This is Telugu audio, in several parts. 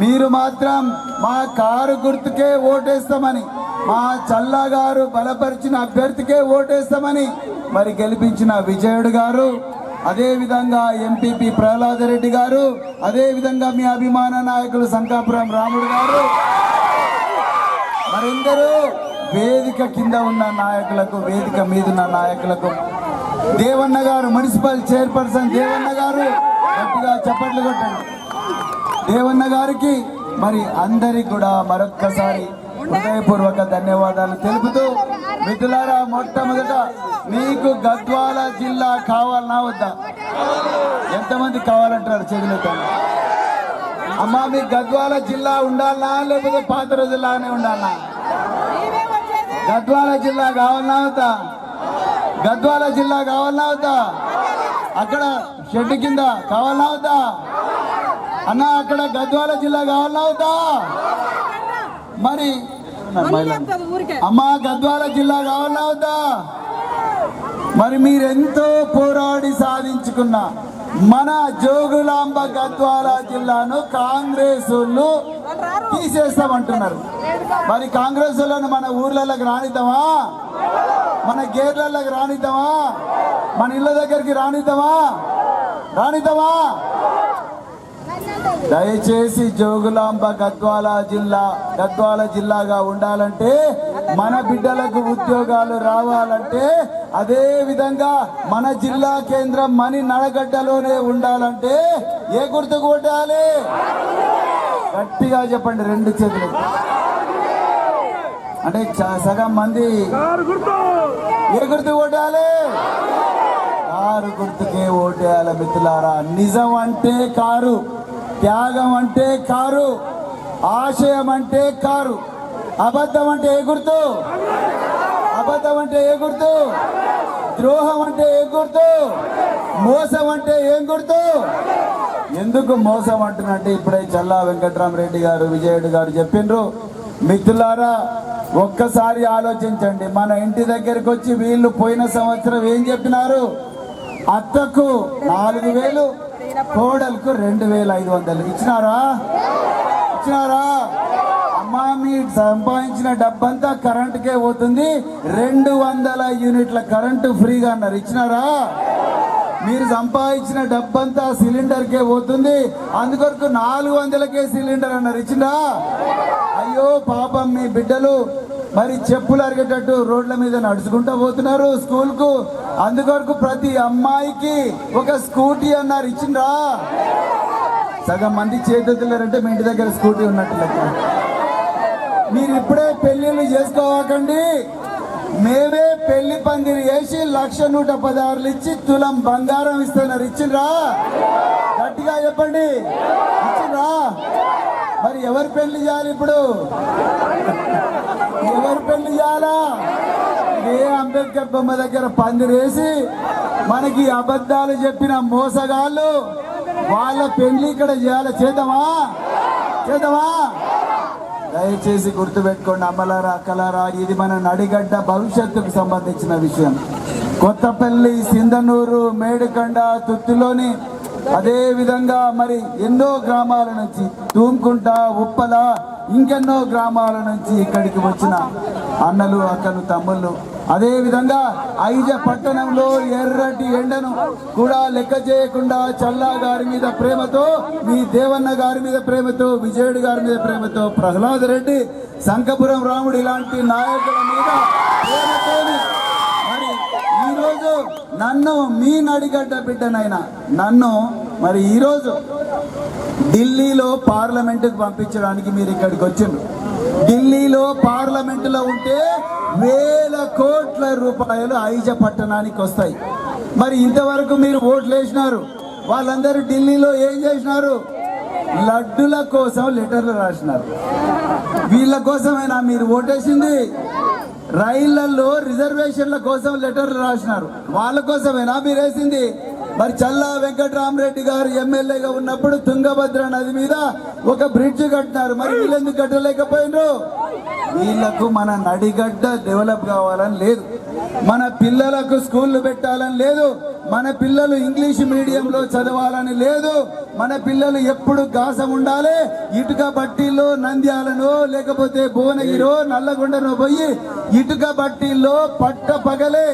మీరు మాత్రం మా కారు గుర్తుకే ఓటేస్తామని మా చల్లగారు బలపరిచిన అభ్యర్థికే ఓటేస్తామని మరి గెలిపించిన విజయుడు గారు అదే విధంగా ఎంపీపీ ప్రహ్లాద రెడ్డి గారు అదే విధంగా మీ అభిమాన నాయకులు శంకాపురం రాముడు గారు. మరెందరూ వేదిక కింద ఉన్న నాయకులకు వేదిక మీదున్న నాయకులకు దేవన్న గారు మున్సిపల్ చైర్పర్సన్ దేవన్న గారు గట్టిగా చప్పట్లు కొట్టండి. దేవన్న గారికి మరి అందరికి కూడా మరొక్కసారి హృదయపూర్వక ధన్యవాదాలు తెలుపుతూ మిథులారా మొట్టమొదట మీకు గద్వాల జిల్లా కావాలన్నా వద్దా? ఎంతమంది కావాలంటారు చేతులెత్తండి అమ్మా మీ గద్వాల జిల్లా ఉండాలనా? లేకపోతే పాత రోజుల్లానే ఉండాలనా? గద్వాల జిల్లా కావాలనా అవుతా గద్వాల జిల్లా కావాలనా అవుతా అక్కడ షెడ్ కింద కావాలనా అవుతా అన్న అక్కడ గద్వాల జిల్లా కావాలనా అవుతా. మరి అమ్మా గద్వాల జిల్లా కావాలనా అవుతా. మరి మీరెంతో పోరాడి సాధించుకున్న మన జోగులాంబ గద్వాల జిల్లాను కాంగ్రెస్ వాళ్ళు తీసేస్తామంటున్నారు. మరి కాంగ్రెస్ వాళ్ళను మన ఊర్లలోకి రానిద్దామా? మన గేర్లలోకి రానిద్దామా? మన ఇళ్ళ దగ్గరికి రానిద్దామా? రానిద్దామా? దయచేసి జోగులాంబ గద్వాల జిల్లా గద్వాల జిల్లాగా ఉండాలంటే మన బిడ్డలకు ఉద్యోగాలు రావాలంటే అదే విధంగా మన జిల్లా కేంద్రం మని నడగడ్డలోనే ఉండాలంటే ఏ గుర్తు కొట్టాలి? గట్టిగా చెప్పండి రెండు చేతులు. అంటే సగం మంది. ఏ గుర్తు కొట్టాలి? కారు గుర్తుకే ఓటేయాలి మిత్రులారా. నిజం అంటే కారు. త్యాగం అంటే కారు ఆశయం అంటే కారు. అబద్ధం అంటే ఏ గుర్తు? అబద్ధం అంటే ఏ గుర్తు? ద్రోహం అంటే ఏం గుర్తు? మోసం అంటే ఏం గుర్తు? ఎందుకు మోసం అంటున్నట్టు ఇప్పుడే చల్లా వెంకట్రామరెడ్డి గారు విజయుడు గారు చెప్పిండ్రు మిత్రులారా ఒక్కసారి ఆలోచించండి. మన ఇంటి దగ్గరికి వచ్చి వీళ్ళు పోయిన సంవత్సరం ఏం చెప్పినారు? అత్తకు నాలుగు వేలు కోడలకు రెండు వేల ఐదు వందలు. ఇచ్చినారా? ఇచ్చినారా? అమ్మా మీ సంపాదించిన డబ్బంతా కరెంటుకే పోతుంది. రెండు వందల యూనిట్ల కరెంటు ఫ్రీగా అన్నారు. ఇచ్చినారా? మీరు సంపాదించిన డబ్బంతా సిలిండర్కే పోతుంది. అందుకొరకు నాలుగు వందలకే సిలిండర్ అన్నారు. ఇచ్చిందా? అయ్యో పాపం మీ బిడ్డలు మరి చెప్పులు అరిగేటట్టు రోడ్ల మీద నడుచుకుంటూ పోతున్నారు స్కూల్కు అందుకొరకు ప్రతి అమ్మాయికి ఒక స్కూటీ అన్నారు. ఇచ్చిండ్రా? సగం మంది చేతులారంటే మీ ఇంటి దగ్గర స్కూటీ ఉన్నట్టు లెక్క. మీరు ఇప్పుడే పెళ్ళిళ్ళు చేసుకోవకండి. మేమే పెళ్ళి పందిరి వేసి లక్ష నూట పదహారులు ఇచ్చి తులం బంగారం ఇస్తున్నారు. ఇచ్చిండ్రా? గట్టిగా చెప్పండి. ఇచ్చిండ్రా? మరి ఎవరు పెళ్ళి చేయాలి ఇప్పుడు? ఎవరు పెళ్ళి చేయాలా? ఏ అంబేద్కర్ బొమ్మ దగ్గర పందిరేసి మనకి అబద్ధాలు చెప్పిన మోసగాళ్ళు వాళ్ళ పెళ్ళి ఇక్కడ చేయాలి? చేద్దామా? చేద్దామా? దయచేసి గుర్తుపెట్టుకోండి అమ్మలారా అక్కలారా ఇది మన నడిగడ్డ భవిష్యత్తుకు సంబంధించిన విషయం. కొత్తపల్లి సింధనూరు మేడికండ తుత్తులోని అదే విధంగా మరి ఎన్నో గ్రామాల నుంచి తూంకుంట ఉప్పల ఇంకెన్నో గ్రామాల నుంచి ఇక్కడికి వచ్చిన అన్నలు అక్కలు తమ్ముళ్ళు. అదేవిధంగా ఐజ పట్టణంలో ఎర్రటి ఎండను కూడా లెక్క చేయకుండా చల్లా గారి మీద ప్రేమతో మీ దేవన్న గారి మీద ప్రేమతో విజయుడు గారి మీద ప్రేమతో ప్రహ్లాద్ రెడ్డి శంఖపురం రాముడు ఇలాంటి నాయకుల మీద ప్రేమతోని మరి ఈరోజు నన్ను మీ నడిగడ్డ బిడ్డనైనా నన్ను మరి ఈరోజు ఢిల్లీలో పార్లమెంటుకు పంపించడానికి మీరు ఇక్కడికి వచ్చిండ్రు. ఢిల్లీలో పార్లమెంటులో ఉంటే వేల కోట్ల రూపాయలు ఐజ పట్టణానికి వస్తాయి. మరి ఇంతవరకు మీరు ఓట్లు వేసినారు. వాళ్ళందరూ ఢిల్లీలో ఏం చేసినారు? లడ్డుల కోసం లెటర్లు రాసినారు. వీళ్ళ కోసమైనా మీరు ఓటేసింది? రైళ్ళలో రిజర్వేషన్ల కోసం లెటర్లు రాసినారు. వాళ్ళ కోసమైనా మీరు వేసింది? మరి చల్లా వెంకటరామరెడ్డి గారు ఎమ్మెల్యేగా ఉన్నప్పుడు తుంగభద్ర నది మీద ఒక బ్రిడ్జ్ కట్టినారు. మరి వీళ్ళెందుకు కట్టలేకపోయినారు? వీళ్ళకు మన నడిగడ్డ డెవలప్ కావాలని లేదు. మన పిల్లలకు స్కూళ్ళు పెట్టాలని లేదు. మన పిల్లలు ఇంగ్లీష్ మీడియంలో చదవాలని లేదు. మన పిల్లలు ఎప్పుడు గాసం ఉండాలి? ఇటుక బట్టీల్లో నంద్యాలను లేకపోతే భువనగిరో నల్లగొండనో పోయి ఇటుక బట్టీల్లో పట్ట పగలే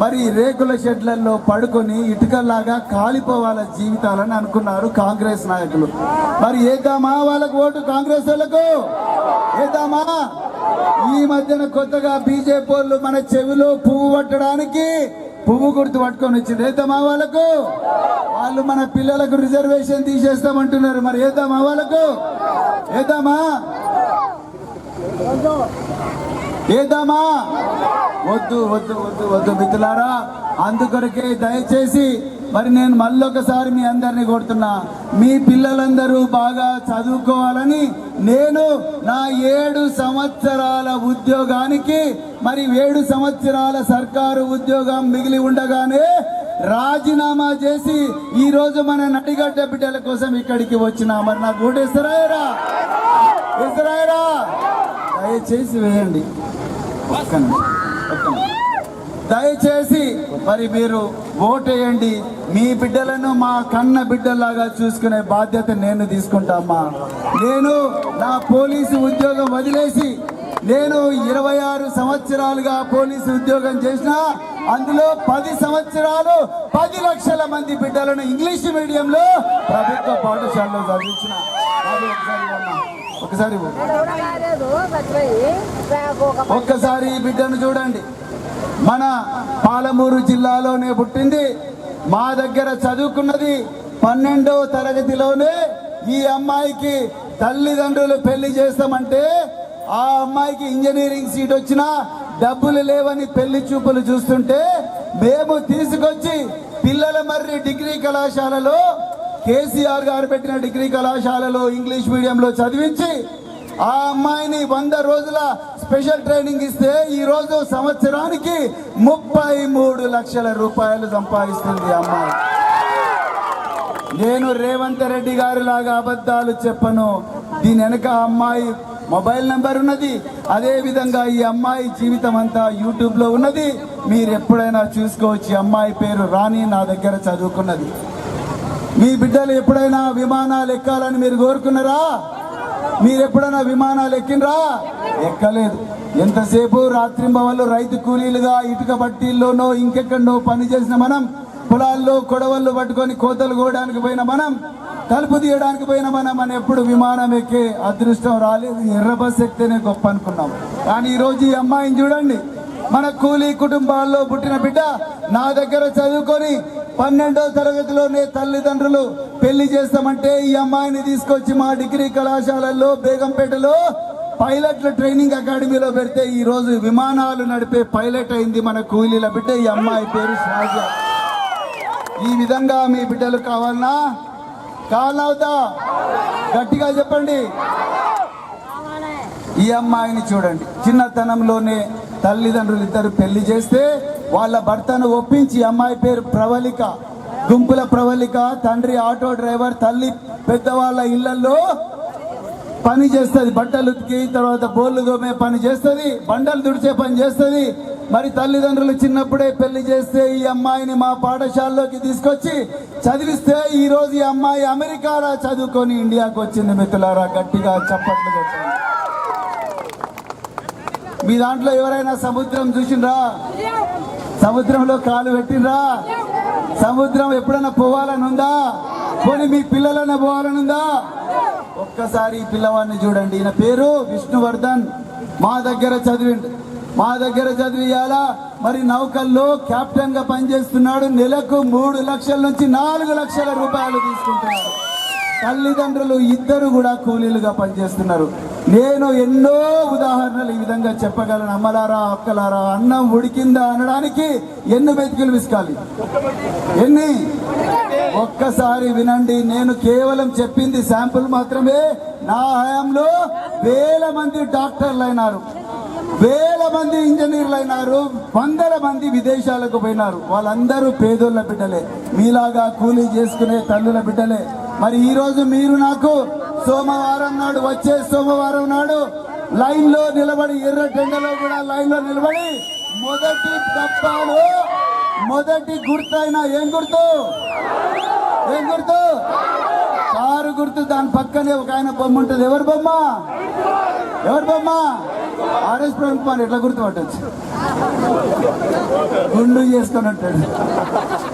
మరి రేకుల షెడ్లలో పడుకొని ఇటుకల్లాగా కాలిపోవాల జీవితాలని అనుకున్నారు కాంగ్రెస్ నాయకులు. మరి ఏద్దామా వాళ్ళకు ఓటు కాంగ్రెస్ వాళ్ళకు? ఏద్దామా ఈ మధ్యన కొత్తగా బీజేపీ వాళ్ళు మన చెవిలో పువ్వు పట్టడానికి పువ్వు గుర్తు పట్టుకొని వచ్చింది ఏద్దామా వాళ్ళకు? వాళ్ళు మన పిల్లలకు రిజర్వేషన్ తీసేస్తామంటున్నారు. మరి ఏద్దామా వాళ్ళకు? ఏద్దామా చేద్దామా వద్దు వద్దు వద్దు వద్దు మిత్రులారా. అందుకొరకే దయచేసి మరి నేను మళ్ళొకసారి మీ అందరినీ కొడుతున్నా మీ పిల్లలందరూ బాగా చదువుకోవాలని నేను నా ఏడు సంవత్సరాల ఉద్యోగానికి మరి ఏడు సంవత్సరాల సర్కారు ఉద్యోగం మిగిలి ఉండగానే రాజీనామా చేసి ఈ రోజు మన నటిగడ్డ బిడ్డల కోసం ఇక్కడికి వచ్చిన. మరి నాకు ఓటేస్తారా ఇస్తారా దయచేసి వేయండి. ఒక్క దయచేసి మరి మీరు ఓటేయండి. మీ బిడ్డలను మా కన్న బిడ్డలాగా చూసుకునే బాధ్యత నేను తీసుకుంటామా నేను నా పోలీసు ఉద్యోగం వదిలేసి నేను ఇరవై ఆరు సంవత్సరాలుగా పోలీసు ఉద్యోగం చేసిన అందులో పది సంవత్సరాలు పది లక్షల మంది బిడ్డలను ఇంగ్లీష్ మీడియంలో ప్రభుత్వ పాఠశాలలో చదివించిన. ఒకసారి. ఒక్కసారి ఈ బిడ్డను చూడండి. మన పాలమూరు జిల్లాలోనే పుట్టింది. మా దగ్గర చదువుకున్నది పన్నెండవ తరగతిలోనే ఈ అమ్మాయికి తల్లిదండ్రులు పెళ్ళి చేస్తామంటే ఆ అమ్మాయికి ఇంజనీరింగ్ సీట్ వచ్చినా డబ్బులు లేవని పెళ్ళి చూపులు చూస్తుంటే మేము తీసుకొచ్చి పిల్లల మర్రి డిగ్రీ కళాశాలలో కేసీఆర్ గారు పెట్టిన డిగ్రీ కళాశాలలో ఇంగ్లీష్ మీడియంలో చదివించి ఆ అమ్మాయిని వంద రోజుల స్పెషల్ ట్రైనింగ్ ఇస్తే ఈరోజు సంవత్సరానికి ముప్పై మూడు లక్షల రూపాయలు సంపాదిస్తుంది అమ్మాయి. నేను రేవంత్ రెడ్డి గారి లాగా అబద్ధాలు చెప్పను. దీని వెనక అమ్మాయి మొబైల్ నెంబర్ ఉన్నది. అదేవిధంగా ఈ అమ్మాయి జీవితం అంతా యూట్యూబ్లో ఉన్నది. మీరు ఎప్పుడైనా చూసుకోవచ్చు అమ్మాయి పేరు రాణి నా దగ్గర చదువుకున్నది. మీ బిడ్డలు ఎప్పుడైనా విమానాలు ఎక్కాలని మీరు కోరుకున్నారా? మీరు ఎప్పుడైనా విమానాలు ఎక్కినరా ఎక్కలేదు. ఎంతసేపు రాత్రింబవళ్ళు రైతు కూలీలుగా ఇటుక బట్టీల్లోనో ఇంకెక్కడో పని చేసిన మనం పొలాల్లో కొడవళ్ళు పట్టుకొని కోతలు కోయడానికి పోయిన మనం కలుపు తీయడానికి పోయిన మనం అని ఎప్పుడు విమానం ఎక్కే అదృష్టం రాలేదు. ఎర్ర బస్ ఎక్కితేనే గొప్ప అనుకున్నాం. కానీ ఈరోజు ఈ అమ్మాయిని చూడండి. మన కూలీ కుటుంబాల్లో పుట్టిన బిడ్డ నా దగ్గర చదువుకొని పన్నెండో తరగతిలోనే తల్లిదండ్రులు పెళ్ళి చేస్తామంటే ఈ అమ్మాయిని తీసుకొచ్చి మా డిగ్రీ కళాశాలల్లో బేగంపేటలో పైలట్ల ట్రైనింగ్ అకాడమీలో పెడితే ఈ రోజు విమానాలు నడిపే పైలట్ అయింది మన కూలీల బిడ్డ. ఈ అమ్మాయి పేరు శ్రాజ ఈ విధంగా మీ బిడ్డలు కావాలనా? కావాలవుతా గట్టిగా చెప్పండి. ఈ అమ్మాయిని చూడండి. చిన్నతనంలోనే తల్లిదండ్రులు ఇద్దరు పెళ్ళి చేస్తే వాళ్ళ భర్తను ఒప్పించి అమ్మాయి పేరు ప్రవళిక. గుంపుల ప్రవళిక తండ్రి ఆటో డ్రైవర్ తల్లి పెద్దవాళ్ళ ఇళ్ళలో పని చేస్తుంది. బట్టలు ఉతికి తర్వాత బోర్లు గోమే పని చేస్తుంది. బండలు దుడిచే పని చేస్తుంది. మరి తల్లిదండ్రులు చిన్నప్పుడే పెళ్ళి చేస్తే ఈ అమ్మాయిని మా పాఠశాలలోకి తీసుకొచ్చి చదివిస్తే ఈరోజు ఈ అమ్మాయి అమెరికాలో చదువుకొని ఇండియాకి వచ్చింది మిత్రులారా. గట్టిగా చప్పట్లు కొట్టండి. మీ దాంట్లో ఎవరైనా సముద్రం చూసిండ్రా? సముద్రంలో కాలు పెట్టిండ్రా సముద్రం ఎప్పుడైనా పోవాలని ఉందా పోనీ మీ పిల్లలైనా పోవాలని ఉందా ఒక్కసారి ఈ పిల్లవాడిని చూడండి. ఈయన పేరు విష్ణువర్ధన్. మా దగ్గర చదివిండు మా దగ్గర చదివియాలా మరి నౌకల్లో కెప్టెన్గా పనిచేస్తున్నాడు. నెలకు మూడు లక్షల నుంచి నాలుగు లక్షల రూపాయలు తీసుకుంటున్నాడు. తల్లిదండ్రులు ఇద్దరు కూడా కూలీలుగా పనిచేస్తున్నారు. నేను ఎన్నో ఉదాహరణలు ఈ విధంగా చెప్పగలను. అమ్మలారా అక్కలారా అన్నం ఉడికిందా అనడానికి ఎన్ని మెతుకులు విసుకాలి? ఎన్ని? ఒక్కసారి వినండి నేను కేవలం చెప్పింది శాంపుల్ మాత్రమే. నా హయాంలో వేల మంది డాక్టర్లు అయినారు వేల మంది ఇంజనీర్లు అయినారు వందల మంది విదేశాలకు పోయినారు. వాళ్ళందరూ పేదోళ్ళ బిడ్డలే. మీలాగా కూలీ చేసుకునే తల్లుల బిడ్డలే. మరి ఈ రోజు మీరు నాకు సోమవారం నాడు వచ్చే సోమవారం నాడు లైన్లో నిలబడి ఎర్ర టెండలో కూడా లైన్లో నిలబడి మొదటి తప్పాలు మొదటి అయినా ఏం గుర్తు? ఏం గుర్తు? కారు గుర్తు దాని పక్కనే ఒక ఆయన బొమ్మ ఉంటుంది. ఎవరి బొమ్మ? ఎవరి బొమ్మ? ఆర్ఎస్ ప్రవీణ్ కుమార్ ఎట్లా గుర్తుపట్టచ్చు? గుండు చేసుకొని ఉంటాడు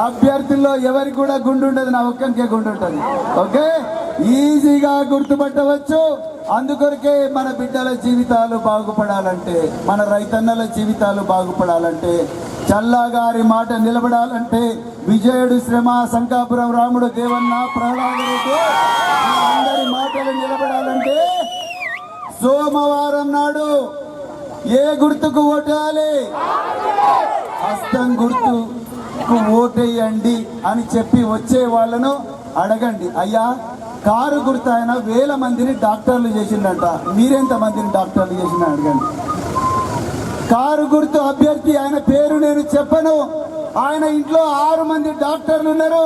అభ్యర్థుల్లో ఎవరికి కూడా గుండు ఉండదు నా ఒక్కరికే గుండు ఉంటుంది. ఓకే? ఈజీగా గుర్తుపట్టవచ్చు. అందుకొరకే మన బిడ్డల జీవితాలు బాగుపడాలంటే మన రైతన్నల జీవితాలు బాగుపడాలంటే చల్లగారి మాట నిలబడాలంటే విజయుడు శ్రమ శంకాపురం రాముడు దేవన్న ప్రహ్లాదుడు అందరి మాటలు నిలబడాలంటే సోమవారం నాడు ఏ గుర్తుకు ఓటేయాలి హస్తం గుర్తుకు ఓటేయండి అని చెప్పి వచ్చే వాళ్ళను అడగండి. అయ్యా కారు గుర్తు ఆయన వేల మందిని డాక్టర్లు చేసిండంట మీరెంత మందిని డాక్టర్లు చేసిన అడగండి. కారు గుర్తు అభ్యర్థి ఆయన పేరు నేను చెప్పను. ఆయన ఇంట్లో ఆరు మంది డాక్టర్లు ఉన్నారు.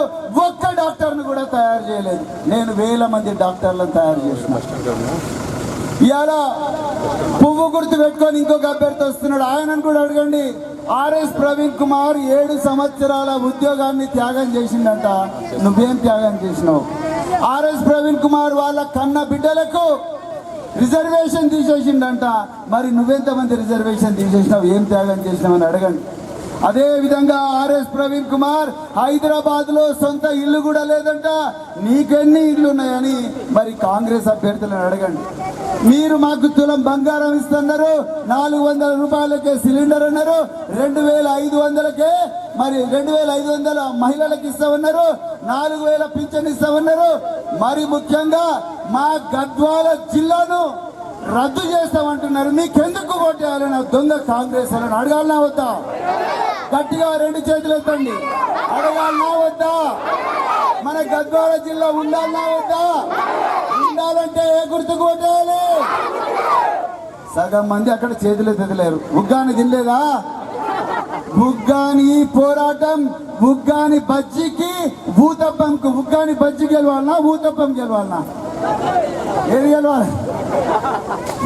ఒక్క డాక్టర్ను కూడా తయారు చేయలేదు. నేను వేల మంది డాక్టర్లను తయారు చేసిన. ఇవాళ పువ్వు గుర్తు పెట్టుకొని ఇంకొక అభ్యర్థి వస్తున్నాడు. ఆయనను కూడా అడగండి. ఆర్ఎస్ ప్రవీణ్ కుమార్ ఏడు సంవత్సరాల ఉద్యోగాన్ని త్యాగం చేసిండంట. నువ్వేం త్యాగం చేసినావు? ఆర్ఎస్ ప్రవీణ్ కుమార్ వాళ్ళ కన్న బిడ్డలకు రిజర్వేషన్ తీసేసిండంట. మరి నువ్వెంతమంది రిజర్వేషన్ తీసేసినావు? ఏం త్యాగం చేసినావు అని అడగండి. అదే విధంగా ఆర్ఎస్ ప్రవీణ్ కుమార్ హైదరాబాద్లో సొంత ఇల్లు కూడా లేదంట. నీకెన్ని ఇల్లు ఉన్నాయని మరి కాంగ్రెస్ అభ్యర్థులను అడగండి. మీరు మాకు తులం బంగారం ఇస్తున్నారు. నాలుగు వందల రూపాయలకే సిలిండర్ అన్నారు. రెండు వేల ఐదు వందలకే మరి రెండు వేల ఐదు వందల మహిళలకు ఇస్తామన్నారు. నాలుగు వేల పింఛన్ ఇస్తామన్నారు. మరి ముఖ్యంగా మా గద్వాల జిల్లాను రద్దు చేస్తామంటున్నారు. నీకెందుకు ఓటేయాలని దొంగ కాంగ్రెస్ అని అడగాలనా వద్దా. గట్టిగా రెండు చేతులు ఎత్తండి. అడగాలనా వద్దా? మన గద్వాల జిల్లా ఉండాలనా వద్దా? ఉండాలంటే ఏ గుర్తుకు కొట్టాలి? సగం మంది అక్కడ చేతులు ఎత్తలేరు. ఉగ్గాని తినలేదా? ఉగ్గాని పోరాటం ఉగ్గాని బజ్జికి భూతప్పంకు ఉగ్గాని బజ్జి గెలవాలనా భూతప్పం గెలవాలనా? ఏది గెలవాలి?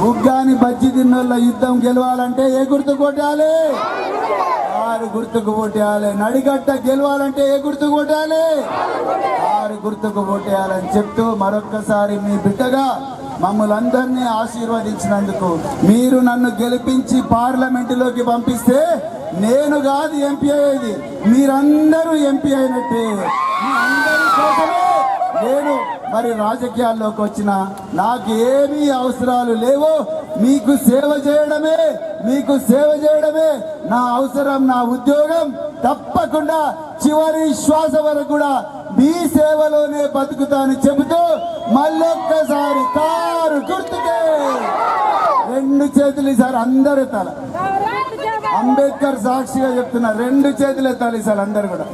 ఉగ్గాని బజ్జి తిన్నోళ్ళ యుద్ధం గెలవాలంటే ఏ గుర్తు కొట్టాలి? ఆరు గుర్తుకు ఓటేయాలి. నడిగట్ట గెలవాలంటే ఏ గుర్తుకు ఓటేయాలి? ఆరు గుర్తుకు ఓటేయాలని చెప్తూ మరొక్కసారి మీ బిడ్డగా మమ్మల్ని అందరినీ ఆశీర్వదించినందుకు మీరు నన్ను గెలిపించి పార్లమెంటులోకి పంపిస్తే నేను కాదు ఎంపీ అయ్యేది. మీరందరూ ఎంపీ అయినట్టే. మీ అందరి కోసమే నేను మరి రాజకీయాల్లోకి వచ్చిన నాకు ఏమీ అవసరాలు లేవు. మీకు సేవ చేయడమే మీకు సేవ చేయడమే నా అవసరం నా ఉద్యోగం. తప్పకుండా చివరి శ్వాస వరకు కూడా మీ సేవలోనే బతుకుతాను చెబుతూ మళ్ళొక్కసారి కారు గుర్తుకే. రెండు చేతులు ఈసారి అందరు ఎత్తాలి అంబేద్కర్ సాక్షిగా చెప్తున్నా రెండు చేతులు ఎత్తాలి ఈసారి అందరు కూడా.